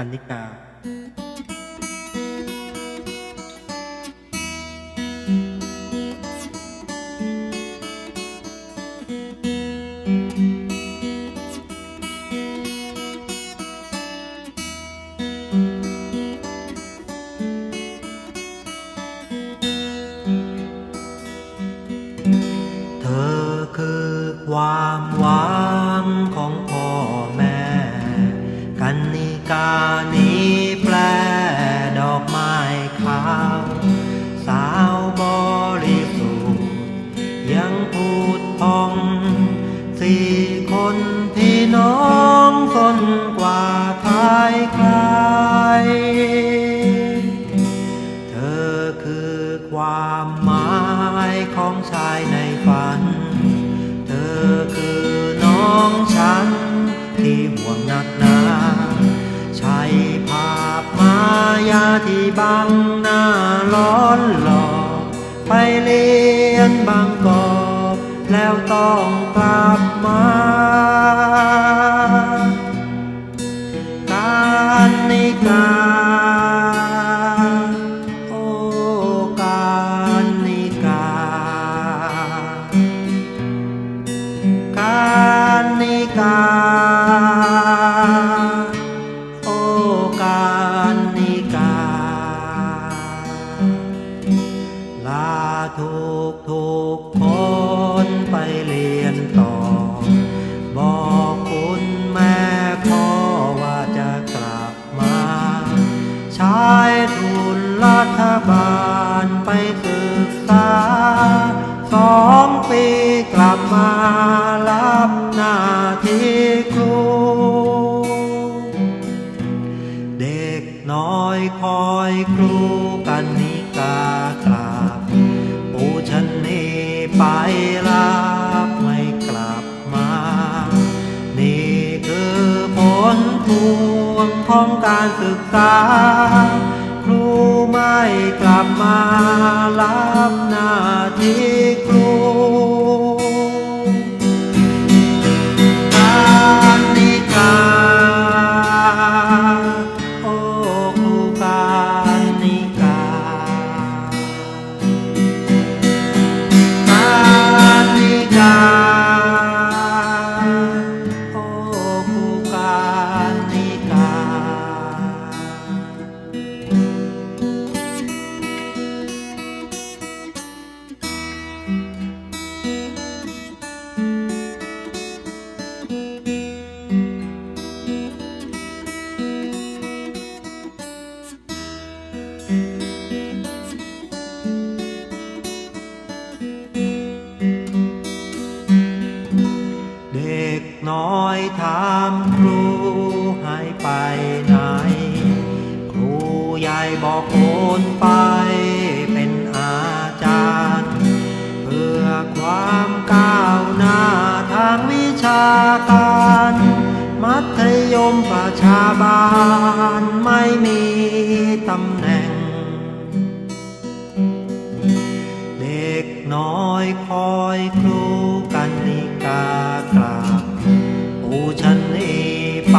กันนิกาเธ น้องสนกว่าทายใคร เธอคือความหมายของชายในฝัน เธอคือน้องฉันที่ห่วงหนักหนาใช่ภาพมายาที่บังหน้าร้อนหลอกไปเรียนบางกอกแล้วต้องกลับมา ในการโอการนิการการในการ ครูกันนิกากราบปูฉันนี่ไปรับไม่กลับมา นี่คือผลพวงของการศึกษา ครูไม่กลับมารับหน้าที่ครู ถามครูให้ไปไหน ครูใหญ่บอกโอนไปเป็นอาจารย์ เพื่อความก้าวหน้าทางวิชาการ มัธยมประชาบาลไม่มีตำแหน่ง เด็กน้อยคอยครูกันนิกากล ฉันเอไป